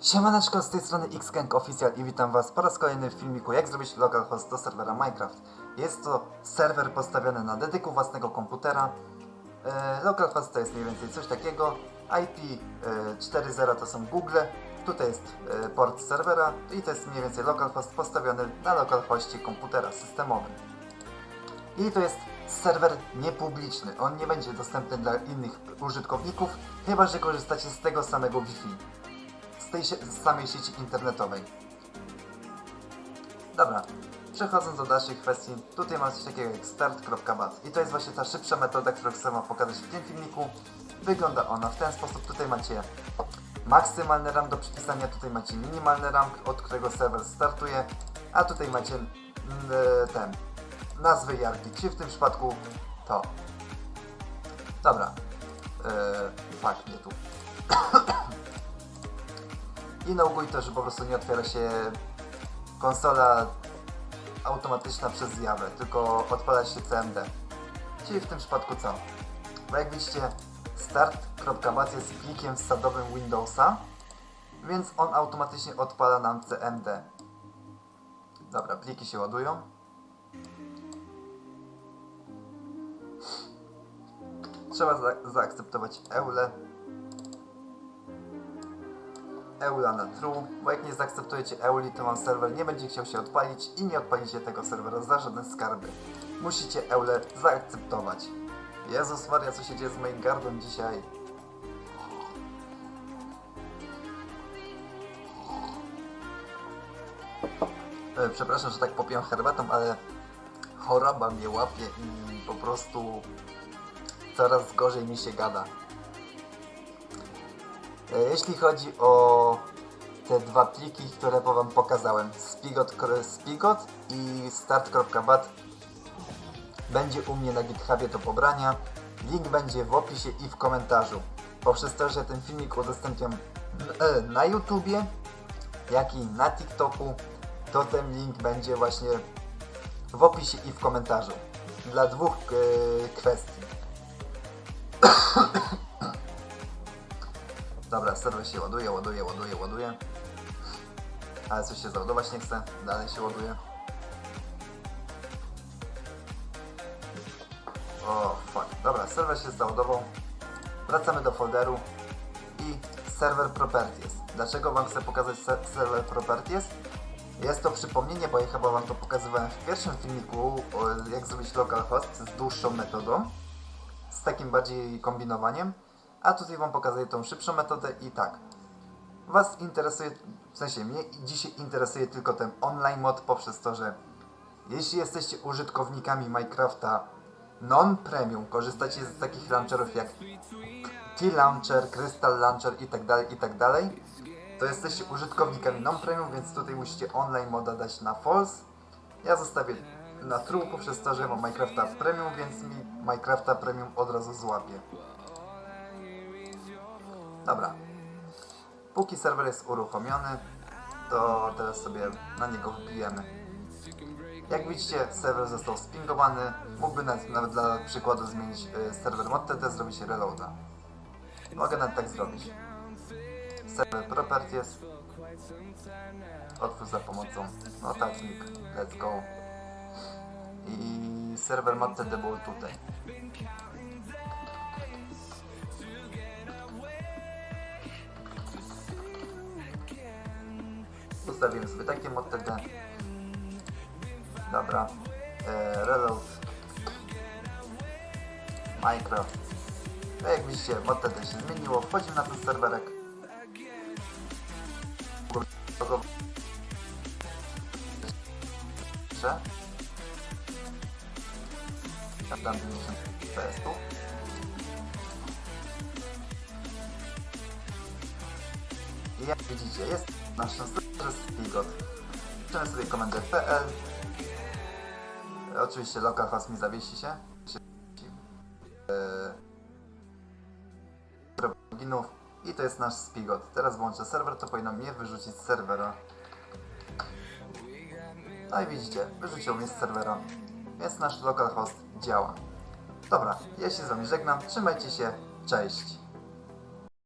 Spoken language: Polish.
Siemaneczko, z tej strony Xgang Official i witam was po raz kolejny w filmiku jak zrobić localhost do serwera Minecraft. Jest to serwer postawiony na dedyku własnego komputera. E, localhost to jest mniej więcej coś takiego. IP e, 4.0 to są Google. Tutaj jest e, port serwera i to jest mniej więcej localhost postawiony na localhoście komputera systemowym. I to jest serwer niepubliczny. On nie będzie dostępny dla innych użytkowników, chyba że korzystacie z tego samego Wi-Fi z tej samej sieci internetowej. Dobra, przechodząc do dalszych kwestii, tutaj mam coś takiego jak start.bat i to jest właśnie ta szybsza metoda, którą chcę wam pokazać w tym filmiku. Wygląda ona w ten sposób, tutaj macie maksymalny RAM do przypisania, tutaj macie minimalny RAM, od którego serwer startuje, a tutaj macie mm, e, ten, nazwę jarki, czyli w tym przypadku to. Dobra, eee, fakt, nie tu. I nauguj to, że po prostu nie otwiera się konsola automatyczna przez zjawę, tylko odpala się CMD. Czyli w tym przypadku co? Bo jak widzicie, start.bat jest plikiem wsadowym Windowsa, więc on automatycznie odpala nam CMD. Dobra, pliki się ładują. Trzeba za zaakceptować EULE. EULA na true, bo jak nie zaakceptujecie EULI, to wam serwer nie będzie chciał się odpalić i nie odpalicie tego serwera za żadne skarby. Musicie EULę zaakceptować. Jezus Maria, co się dzieje z moim gardłem dzisiaj? E, Przepraszam, że tak popiję herbatą, ale choroba mnie łapie i po prostu coraz gorzej mi się gada. E, Jeśli chodzi o te dwa pliki, które wam pokazałem, Spigot, Spigot i start.bat, będzie u mnie na GitHubie do pobrania. Link będzie w opisie i w komentarzu. Poprzez to, że ten filmik udostępniam e, na YouTubie, jak i na TikToku, to ten link będzie właśnie w opisie i w komentarzu. Dla dwóch e, kwestii. Dobra, serwer się ładuje, ładuje, ładuje, ładuje. Ale coś się załadować nie chce, dalej się ładuje. O, fuck. Dobra, serwer się załadował. Wracamy do folderu i server properties. Dlaczego wam chcę pokazać se serwer properties? Jest to przypomnienie, bo ja chyba wam to pokazywałem w pierwszym filmiku, jak zrobić localhost z dłuższą metodą, z takim bardziej kombinowaniem. A tutaj Wam pokazuję tą szybszą metodę i tak. Was interesuje, w sensie mnie dzisiaj interesuje tylko ten online mod poprzez to, że jeśli jesteście użytkownikami Minecrafta non-premium, korzystacie z takich launcherów jak T-Launcher, Crystal Launcher i tak dalej, i tak to jesteście użytkownikami non-premium, więc tutaj musicie online moda dać na false. Ja zostawię na true poprzez to, że mam Minecrafta premium, więc mi Minecrafta premium od razu złapie. Dobra. Póki serwer jest uruchomiony, to teraz sobie na niego wbijemy. Jak widzicie, serwer został spingowany. Mógłby nawet, dla przykładu zmienić y, serwer modTT, zrobić reloada. Mogę nawet tak zrobić. Serwer properties. Otwórz za pomocą notatnik. Let's go. I serwer modTT był tutaj. Ustawimy sobie takie modTD. Dobra. E, reload. Minecraft. No jak widzicie, modTD się zmieniło. Wchodzimy na ten serwerek. Jeszcze. Dam 50 PS-ów. Jak widzicie, jest nasz Spigot. Piszemy sobie komendę PL. Oczywiście localhost mi zawiesi się. Eee, loginów. I to jest nasz Spigot. Teraz włączę serwer, to powinno mnie wyrzucić z serwera. No i widzicie, wyrzucił mnie z serwera. Więc nasz localhost działa. Dobra, ja się z wami żegnam. Trzymajcie się. Cześć.